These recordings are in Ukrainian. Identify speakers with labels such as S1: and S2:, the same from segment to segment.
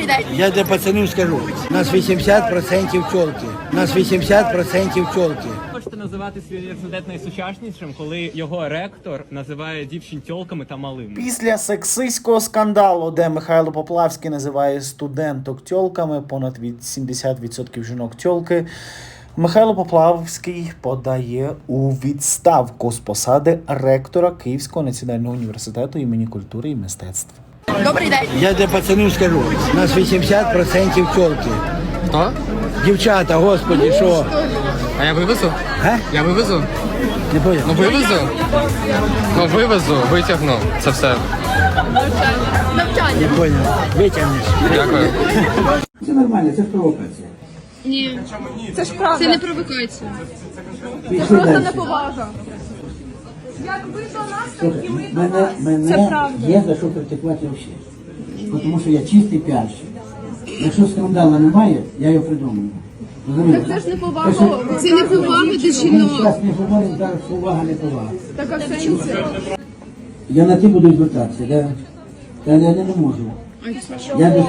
S1: Добрий день.
S2: Я для пацанів скажу, у нас 80% тьолки. У нас 80% тьолки.
S3: Можете називати свій університет найсучаснішим, коли його ректор називає дівчин тьолками та малими.
S4: Після сексистського скандалу, де Михайло Поплавський називає студенток тьолками, понад від 70% жінок тьолки, Михайло Поплавський подає у відставку з посади ректора Київського національного університету імені культури і мистецтв.
S1: Добрий день.
S2: Я для пацанів скажу, у нас 80% тьолки.
S5: Хто?
S2: Дівчата, господі, що?
S5: А я вивезу?
S2: Га?
S5: Я вивезу?
S2: Не понял.
S5: Ну вивезу? Ну вивезу, витягну. Це все.
S1: Навчання.
S2: Не понял. Витягнеш.
S5: Дякую.
S2: Це нормально, це провокація.
S1: Ні. Це ж правда. Це не провокація.
S2: Пішли далі.
S1: Повага.
S6: Як ви до нас, так і ми до
S2: Мене,
S6: вас.
S2: мене
S6: Це правда.
S2: є за що критикувати взагалі. Тому що я чистий піарщик. Якщо скандалу немає, я його придумаю. Розумієте?
S6: Це ж не повага.
S1: Це не повага до жінок.
S2: зараз не говоримо, зараз увага, не повага.
S6: Так а в сенсі.
S2: Я на ти буду звертатися, да? Та я не, можу. Я до,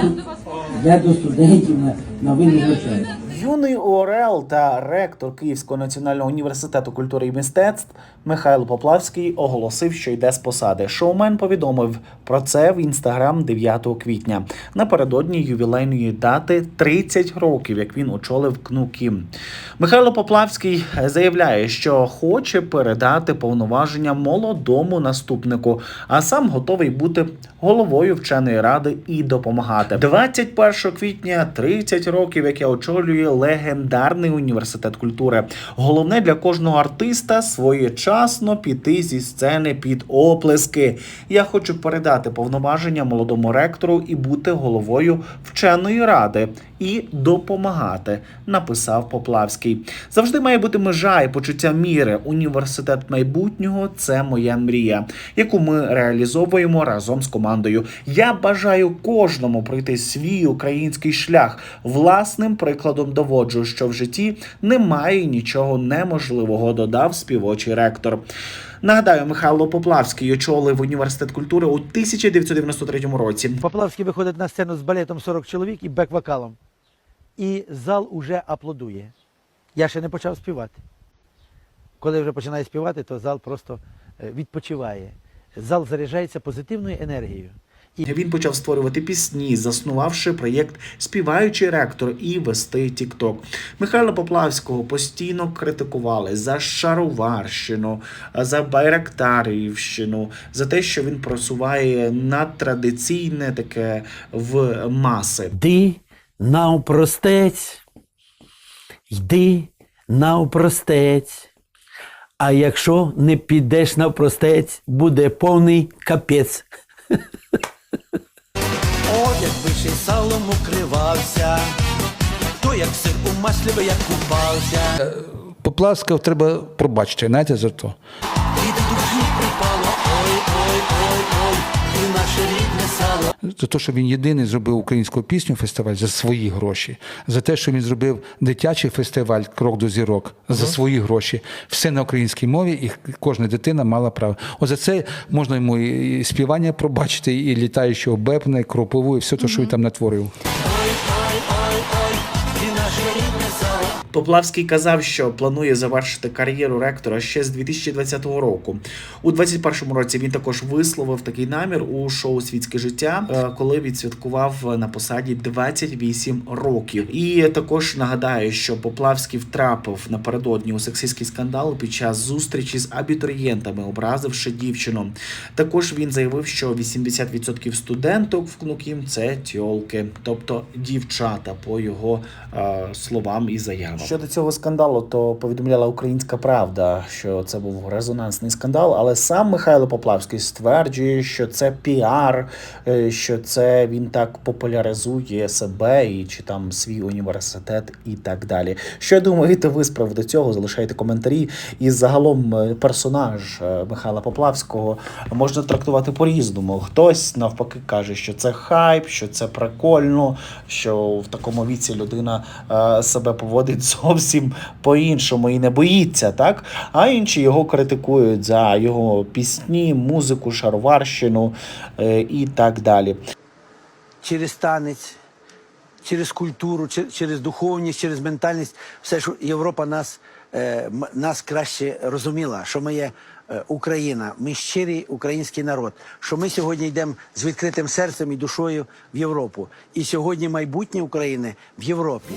S2: я до студентів на, на ви звертаюся.
S4: Юний ОРЛ та ректор Київського національного університету культури і мистецтв Михайло Поплавський оголосив, що йде з посади. Шоумен повідомив про це в інстаграм 9 квітня. Напередодні ювілейної дати 30 років, як він очолив КНУ Кім. Михайло Поплавський заявляє, що хоче передати повноваження молодому наступнику, а сам готовий бути головою вченої ради і допомагати. 21 квітня 30 років, як я очолюю легендарний університет культури. Головне для кожного артиста своєчасно піти зі сцени під оплески. Я хочу передати повноваження молодому ректору і бути головою вченої ради і допомагати, написав Поплавський. Завжди має бути межа і почуття міри. Університет майбутнього це моя мрія, яку ми реалізовуємо разом з командою. Я бажаю кожному пройти свій український шлях. Власним прикладом доводжу, що в житті немає нічого неможливого, додав співочий ректор. Нагадаю, Михайло Поплавський очолив університет культури у 1993 році.
S2: Поплавський виходить на сцену з балетом 40 чоловік і бек-вокалом. І зал уже аплодує. Я ще не почав співати. Коли вже починає співати, то зал просто е, відпочиває. Зал заряджається позитивною енергією.
S4: Він почав створювати пісні, заснувавши проєкт Співаючий ректор і вести TikTok. Михайла Поплавського постійно критикували за шароварщину, за байрактарівщину, за те, що він просуває надтрадиційне таке в маси.
S2: Йди навпростець, йди навпростець. А якщо не підеш навпростець, буде повний капець. Салом укривався, то як сир у маслі як купався.
S7: Попласкав, треба пробачити, знаєте, за то. За те, що він єдиний зробив українську пісню фестиваль за свої гроші, за те, що він зробив дитячий фестиваль Крок до зірок за свої гроші, все на українській мові, і кожна дитина мала право. О, за це можна йому і співання пробачити, і літаючого бепне, і кропову, і все те, що він там натворив.
S4: Поплавський казав, що планує завершити кар'єру ректора ще з 2020 року. У 2021 році він також висловив такий намір у шоу Світське життя, е, коли відсвяткував на посаді 28 років. І також нагадаю, що Поплавський втрапив напередодні у сексистський скандал під час зустрічі з абітурієнтами, образивши дівчину. Також він заявив, що 80% студенток в КНУКІМ – це тьолки, тобто дівчата, по його е, словам і заявам. Щодо цього скандалу, то повідомляла Українська Правда, що це був резонансний скандал, але сам Михайло Поплавський стверджує, що це піар, е, що це він так популяризує себе і чи там свій університет і так далі. Що думаєте ви з приводу цього? Залишайте коментарі. І загалом е, персонаж е, Михайла Поплавського можна трактувати по-різному. Хтось навпаки каже, що це хайп, що це прикольно, що в такому віці людина себе поводить зовсім по-іншому і не боїться, так? А інші його критикують за його пісні, музику, шароварщину е, і так далі.
S2: Через танець через культуру, через духовність, через ментальність, все, що Європа нас, е, нас краще розуміла, що ми є е, Україна, ми щирий український народ, що ми сьогодні йдемо з відкритим серцем і душою в Європу. І сьогодні майбутнє України в Європі.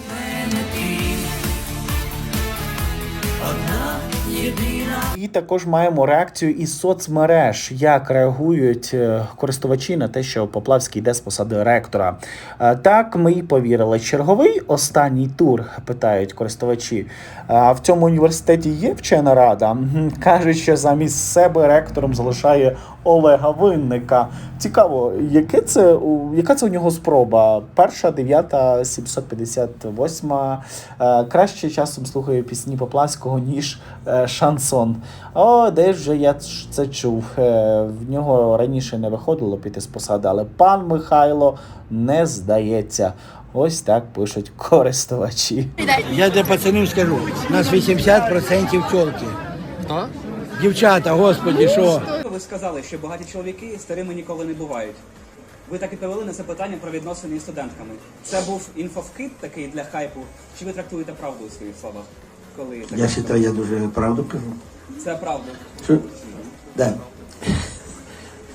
S4: І також маємо реакцію із соцмереж, як реагують е, користувачі на те, що Поплавський йде з посади ректора. Е, Так, ми й повірили. Черговий останній тур питають користувачі. А в цьому університеті є вчена рада. Кажуть, що замість себе ректором залишає Олега Винника. Цікаво, яке це яка це у нього спроба? Перша, дев'ята, 758. Е, Краще часом слухаю пісні Поплавського, ніж е, шансон. О, десь вже я це чув. Е, В нього раніше не виходило піти з посади, але пан Михайло не здається. Ось так пишуть користувачі.
S2: Я для пацанів скажу, у нас 80% тьолки.
S5: Хто?
S2: Дівчата, господі, що?
S8: Ви сказали, що багаті чоловіки старими ніколи не бувають. Ви так і повели на запитання про відносини із студентками. Це був інфовкид такий для хайпу. Чи ви трактуєте правду у своїх словах? Коли так
S9: Я вважаю, я дуже правду кажу.
S8: це правда.
S9: Що? Да.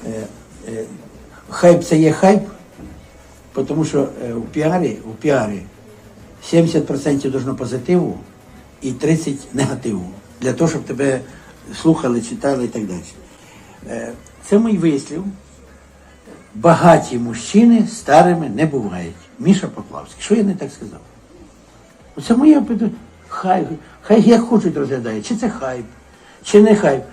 S9: Е, е, хайп це є хайп, тому що е, у піарі, у піарі 70% должно позитиву і 30% негативу. Для того, щоб тебе слухали, читали і так далі. Е, це мій вислів. Багаті мужчини старими не бувають. Міша Поплавський. Що я не так сказав? Це моє питання. Хай, хай як хочуть розглядають, чи це хайп, чи не хайп.